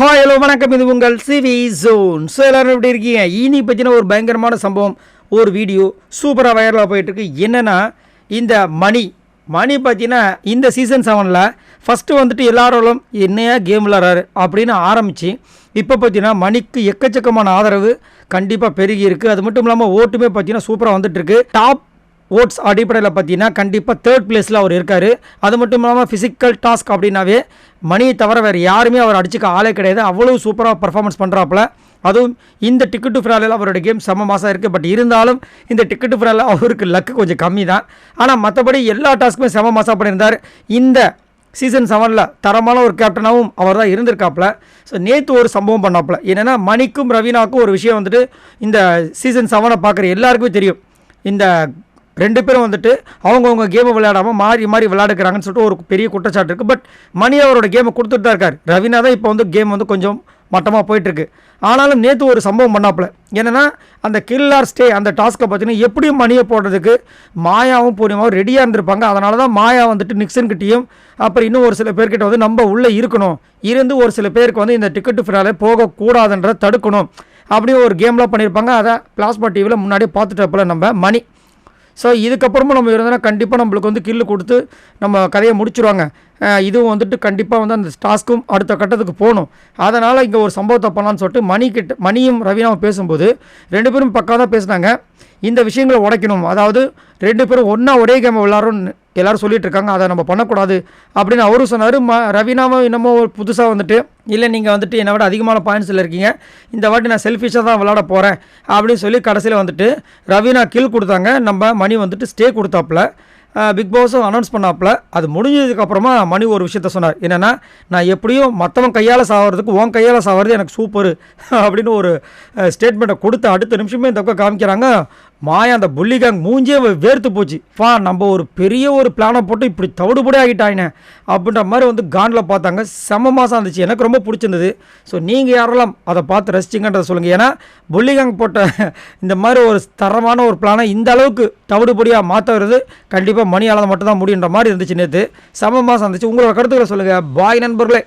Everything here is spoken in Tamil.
ஹாய் ஹலோ வணக்கம். இது உங்கள் சிவி ஜோன் ஸோ எல்லோரும் எப்படி இருக்கீங்க? இனி பற்றின ஒரு பயங்கரமான சம்பவம் ஒரு வீடியோ சூப்பராக வைரலாக போயிட்டுருக்கு. என்னென்னா இந்த மணி மணி பார்த்தீங்கன்னா இந்த சீசன் செவனில் ஃபஸ்ட்டு வந்துட்டு எல்லாரோடும் என்னையா கேம் விளாட்றாரு அப்படின்னு ஆரம்பித்து இப்போ பார்த்தீங்கன்னா மணிக்கு எக்கச்சக்கமான ஆதரவு கண்டிப்பாக பெருகி இருக்குது அது மட்டும் இல்லாமல் ஓட்டுமே பார்த்தீங்கன்னா சூப்பராக வந்துட்டுருக்கு. டாப் ஓட்ஸ் அடிப்படையில் பார்த்தீங்கன்னா கண்டிப்பாக தேர்ட் பிளேஸில் அவர் இருக்கார். அது மட்டும் இல்லாமல் ஃபிசிக்கல் டாஸ்க் அப்படின்னாவே மணியை தவிர வேறு யாருமே அவர் அடிச்சுக்க ஆளே கிடையாது. அவ்வளோ சூப்பராக பர்ஃபார்மன்ஸ் பண்ணுறாப்புல அதுவும் இந்த டிக்கெட்டு ஃபிராலில் அவரோட கேம் செம்ம மாதம் இருக்குது பட் இருந்தாலும் இந்த டிக்கெட்டு ஃபிராலில் அவருக்கு லக்கு கொஞ்சம் கம்மி தான் ஆனால் மற்றபடி எல்லா டாஸ்க்குமே செம்ம மாதம் பண்ணியிருந்தார். இந்த சீசன் செவனில் தரமான ஒரு கேப்டனாகவும் அவர் தான் இருந்திருக்காப்புல. ஸோ நேற்று ஒரு சம்பவம் பண்ணாப்புல. என்னென்னா மணிக்கும் ரவீனாக்கும் ஒரு விஷயம் வந்துட்டு இந்த சீசன் செவனை பார்க்குற எல்லாருக்குமே தெரியும். இந்த ரெண்டு பேரும் வந்துட்டு அவங்கவுங்க கேமை விளையாடாமல் மாறி மாறி விளையாடுக்கிறாங்கன்னு சொல்லிட்டு ஒரு பெரிய குற்றச்சாட்டு இருக்குது பட் மணி அவரோட கேமை கொடுத்துட்டு தான் இருக்கார். ரவினா தான் இப்போ வந்து கேம் வந்து கொஞ்சம் மட்டமாக போயிட்டுருக்கு. ஆனாலும் நேற்று ஒரு சம்பவம் பண்ணாப்புல. என்னென்னா அந்த கில்லார் ஸ்டே அந்த டாஸ்க்கை பார்த்தீங்கன்னா எப்படியும் மணியை போடுறதுக்கு மாயாவும் பூர்ணிமாவும் ரெடியாக இருந்திருப்பாங்க. அதனால தான் மாயா வந்துட்டு நிக்சன்கிட்டையும் அப்புறம் இன்னும் ஒரு சில பேர்கிட்ட வந்து நம்ம உள்ளே இருக்கணும். இருந்து ஒரு சில பேருக்கு வந்து இந்த டிக்கெட்டு ஃபினாலே போகக்கூடாதுன்றதை தடுக்கணும். அப்படியே ஒரு கேம்லாம் பண்ணியிருப்பாங்க அதை பிளாஸ்மா டிவியில் முன்னாடியே பார்த்துட்டப்பல நம்ம மணி. ஸோ இதுக்கப்புறமும் நம்ம இருந்தோன்னா கண்டிப்பாக நம்மளுக்கு வந்து கில்லு கொடுத்து நம்ம கதையை முடிச்சுருவாங்க. இதுவும் வந்துட்டு கண்டிப்பாக வந்து அந்த டாஸ்க்கும் அடுத்த கட்டத்துக்கு போகணும். அதனால் இங்கே ஒரு சம்பவத்தை பண்ணலான்னு சொல்லிட்டு மணி கிட்ட மணியும் ரவீனாவும் பேசும்போது ரெண்டு பேரும் பக்காக தான் பேசுனாங்க. இந்த விஷயங்களை உடைக்கணும். அதாவது ரெண்டு பேரும் ஒன்றா ஒரே கேம் விளாட்றோன்னு எல்லோரும் சொல்லிட்டு இருக்காங்க. அதை நம்ம பண்ணக்கூடாது அப்படின்னு அவரும் சொன்னார். ம ரவீனாவும் இன்னமும் புதுசாக வந்துட்டு இல்லை நீங்கள் வந்துட்டு என்னை விட அதிகமான பாயிண்ட்ஸில் இருக்கீங்க. இந்த வாட்டி நான் செல்ஃபிஷாக தான் விளாட போகிறேன் அப்படின்னு சொல்லி கடைசியில் வந்துட்டு ரவீனா கில் கொடுத்தாங்க. நம்ம மணி வந்துட்டு ஸ்டே கொடுத்தாப்புல. பிக் பாஸும் அனௌன்ஸ் பண்ணாப்புல. அது முடிஞ்சதுக்கப்புறமா மணி ஒரு விஷயத்த சொன்னார். என்னென்னா நான் எப்படியும் மற்றவன் கையால் சாவறதுக்கு உன் கையால் சாவறது எனக்கு சூப்பர் அப்படின்னு ஒரு ஸ்டேட்மெண்ட்டை கொடுத்து அடுத்த நிமிஷமே இந்த பக்கம் காமிக்கிறாங்க. மாயா அந்த புள்ளிகாங் மூஞ்சே வேர்த்து போச்சு. பா நம்ம ஒரு பெரிய ஒரு பிளானை போட்டு இப்படி தவிடுபடி ஆகிட்டாயினே. அப்படின்ற மாதிரி வந்து காண்டில் பார்த்தாங்க. செம மாதம் இருந்துச்சு. எனக்கு ரொம்ப பிடிச்சிருந்தது. ஸோ நீங்கள் யாரெல்லாம் அதை பார்த்து ரசிச்சிங்கன்றதை சொல்லுங்கள் ஏன்னா புள்ளிகாங் போட்ட இந்த மாதிரி ஒரு தரமான ஒரு பிளானை இந்த அளவுக்கு தவிடுபடியாக மாற்றுறது கண்டிப்பாக மணியால் மட்டும்தான் முடியுன்ற மாதிரி இருந்துச்சு நேற்று செம மாதம் இருந்துச்சு. உங்களோட கருத்துக்களை சொல்லுங்கள் பாய் நண்பர்களே.